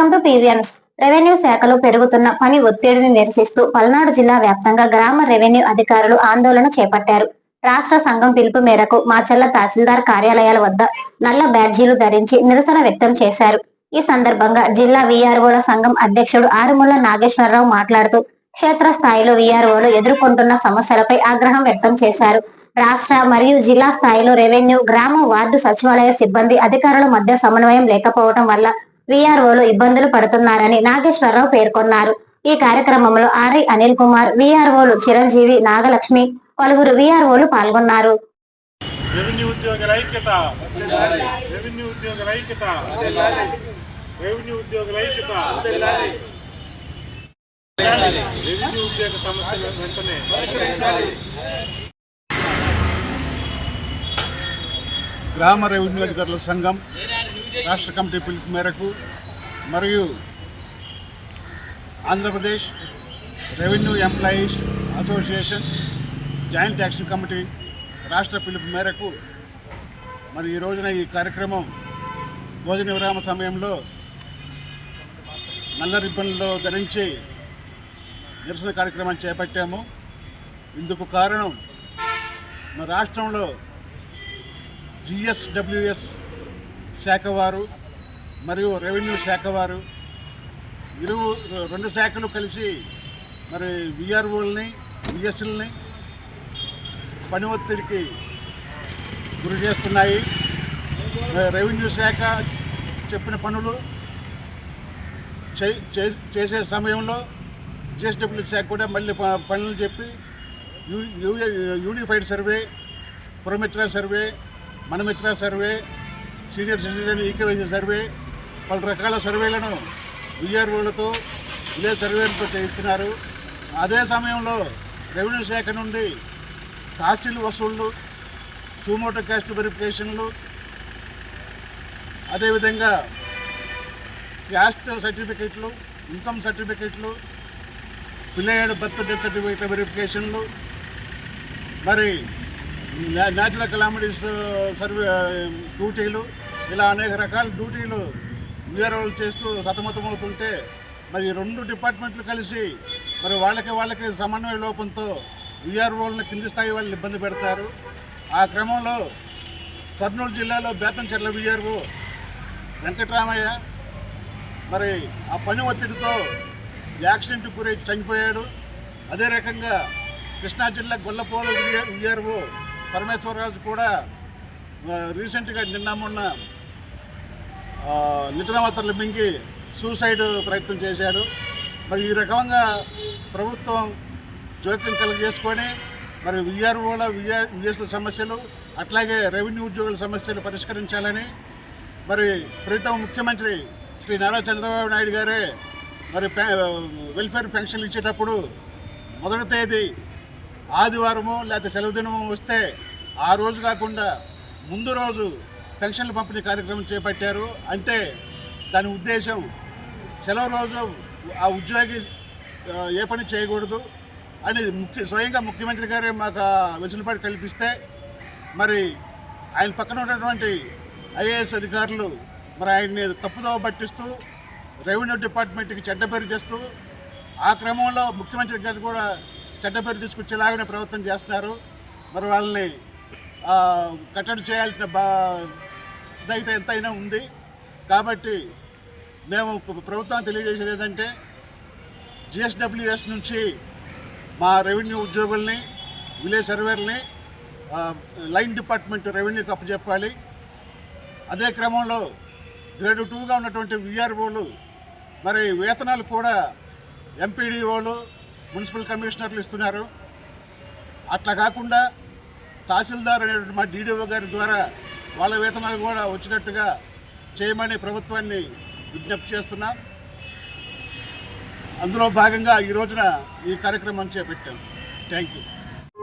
Welcome to PVNS revenue శాఖలో పెరుగుతున్న పని ఒత్తిడిని నిరసిస్తూ పల్నాడు జిల్లా వ్యాప్తంగా గ్రామ రెవెన్యూ అధికారులు ఆందోళన చేపట్టారు. రాష్ట్ర సంఘం పిలుపు మేరకు మాచర్ల తహసీల్దార్ కార్యాలయాల వద్ద నల్ల బ్యాడ్జీలు ధరించి నిరసన వ్యక్తం చేశారు. ఈ సందర్భంగా జిల్లా వీఆర్ఓల సంఘం అధ్యక్షుడు ఆరుముల నాగేశ్వరరావు మాట్లాడుతూ క్షేత్రస్థాయిలో వీఆర్ఓలు ఎదుర్కొంటున్న సమస్యలపై ఆగ్రహం వ్యక్తం చేశారు. రాష్ట్ర మరియు జిల్లా స్థాయిలో రెవెన్యూ గ్రామ వార్డు సచివాలయ సిబ్బంది అధికారుల మధ్య సమన్వయం లేకపోవడం వల్ల వీఆర్ఓలు ఇబ్బందులు పడుతున్నారని నాగేశ్వరరావు పేర్కొన్నారు. ఈ కార్యక్రమంలో ఆర్ఐ అనిల్ కుమార్ వీఆర్ఓలు చిరంజీవి నాగలక్ష్మి పలువురు వీఆర్ఓలు పాల్గొన్నారు. రెవెన్యూ ఉద్యోగుల ఐక్యత. రెవెన్యూ ఉద్యోగుల ఐక్యత. రెవెన్యూ ఉద్యోగుల ఐక్యత. రెవెన్యూ ఉద్యోగ సమస్యలు వెంటనే గ్రామ రెవెన్యూ అధికారుల సంఘం రాష్ట్ర కమిటీ పిలుపు మేరకు మరియు Andhra Pradesh revenue employees association joint action committee రాష్ట్ర పిలుపు మేరకు మరి ఈ రోజున ఈ కార్యక్రమం భోజన విరామ సమయంలో నల్ల రిబ్బన్లో ధరించి నిరసన కార్యక్రమం చేపట్టాము. ఇందుకు కారణం మా రాష్ట్రంలో జిఎస్డబ్ల్యూఎస్ శాఖ వారు మరియు రెవెన్యూ శాఖ వారు ఇరు రెండు శాఖలు కలిసి మరి విఆర్ఓల్ని విఎస్ఎల్ని పని ఒత్తిడికి గురి చేస్తున్నాయి. రెవెన్యూ శాఖ చెప్పిన పనులు చే- చే- చేసే సమయంలో జిఎస్డబ్ల్యూ శాఖ కూడా మళ్ళీ ప- పనులు చెప్పి యూ- you- unified survey Puramitra survey Manamitra survey senior citizen eKYC survey పలు రకాల సర్వేలను విఆర్ఓలతో ఇదే సర్వేలతో చేయిస్తున్నారు. అదే సమయంలో రెవెన్యూ శాఖ నుండి తహసీల్ వసూళ్ళు సుమోటో క్యాస్ట్ వెరిఫికేషన్లు అదేవిధంగా క్యాస్ట్ సర్టిఫికెట్లు ఇన్కమ్ సర్టిఫికెట్లు పిల్లయ్యాడు బర్త్ డెత్ సర్టిఫికేట్ వెరిఫికేషన్లు మరి న్యాచురల్ కలామిటీస్ సర్వే డ్యూటీలు ఇలా అనేక రకాల డ్యూటీలు వీఆర్ఓలు చేస్తూ సతమతమవుతుంటే మరి రెండు డిపార్ట్మెంట్లు కలిసి మరి వాళ్ళకి వాళ్ళకి సమన్వయ లోపంతో వీఆర్ఓలను కింది స్థాయి వాళ్ళని ఇబ్బంది పెడతారు. ఆ క్రమంలో కర్నూలు జిల్లాలో బేతంచెర్ల వీఆర్ఓ వెంకటరామయ్య మరి ఆ పని ఒత్తిడితో యాక్సిడెంట్ గురై చనిపోయాడు. అదే రకంగా కృష్ణా జిల్లా గొల్లపోలు విఆర్ఓ పరమేశ్వరరాజు కూడా రీసెంట్గా నిన్న మొన్న ఆ, మింగి సూసైడ్ ప్రయత్నం చేశాడు. మరి ఈ రకంగా ప్రభుత్వం జోక్యం కలిగేసుకొని మరి విఆర్ఓల విఆర్ విఎస్ల సమస్యలు అట్లాగే రెవెన్యూ ఉద్యోగుల సమస్యలు పరిష్కరించాలని మరి ప్రీతం ముఖ్యమంత్రి శ్రీ నారా చంద్రబాబు నాయుడు గారే మరి పె- వెల్ఫేర్ పెన్షన్లు ఇచ్చేటప్పుడు మొదటి తేదీ ఆదివారము లేకపోతే సెలవు దినము వస్తే ఆ రోజు కాకుండా ముందు రోజు పెన్షన్ల పంపిణీ కార్యక్రమం చేపట్టారు. అంటే దాని ఉద్దేశం సెలవు రోజు ఆ ఉద్యోగి ఏ పని చేయకూడదు అని ముఖ్య స్వయంగా ముఖ్యమంత్రి గారే మాకు వెసులుబాటు కల్పిస్తే మరి ఆయన పక్కన ఉన్నటువంటి ఐఏఎస్ అధికారులు మరి ఆయన్ని తప్పుదోవ పట్టిస్తూ రెవెన్యూ డిపార్ట్మెంట్కి చెడ్డ పేరు తెస్తూ ఆ క్రమంలో ముఖ్యమంత్రి గారు కూడా చెడ్డ పేరు తీసుకొచ్చేలాగానే ప్రవర్తన చేస్తున్నారు మరి వాళ్ళని కట్టడి చేయాల్సిన బా ఇదైతే ఎంతైనా ఉంది. కాబట్టి మేము ప్ర- ప్రభుత్వం తెలియజేసేది ఏంటంటే జిఎస్డబ్ల్యూఎస్ నుంచి మా రెవెన్యూ ఉద్యోగుల్ని విలేజ్ సర్వేర్ని లైన్ డిపార్ట్మెంట్ రెవెన్యూకి అప్పచెప్పాలి. అదే క్రమంలో గ్రేడ్ టూగా ఉన్నటువంటి విఆర్ఓలు మరి వేతనాలు కూడా ఎంపీడీఓలు మున్సిపల్ కమిషనర్లు ఇస్తున్నారు. అట్లా కాకుండా తహసీల్దార్ అనేటువంటి మా డీడీఓ గారి ద్వారా వాళ్ళ వేతనాలు కూడా వచ్చినట్టుగా చేయమని ప్రభుత్వాన్ని విజ్ఞప్తి చేస్తున్నాం. అందులో భాగంగా ఈ రోజున ఈ కార్యక్రమం చేపట్టాం. Thank you.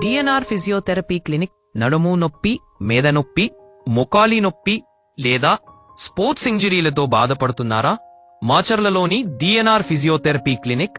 DNR physiotherapy clinic నడుము నొప్పి మేద నొప్పి మొకాలి నొప్పి లేదా స్పోర్ట్స్ ఇంజరీలతో బాధపడుతున్నారా? మాచర్లలోని DNR physiotherapy clinic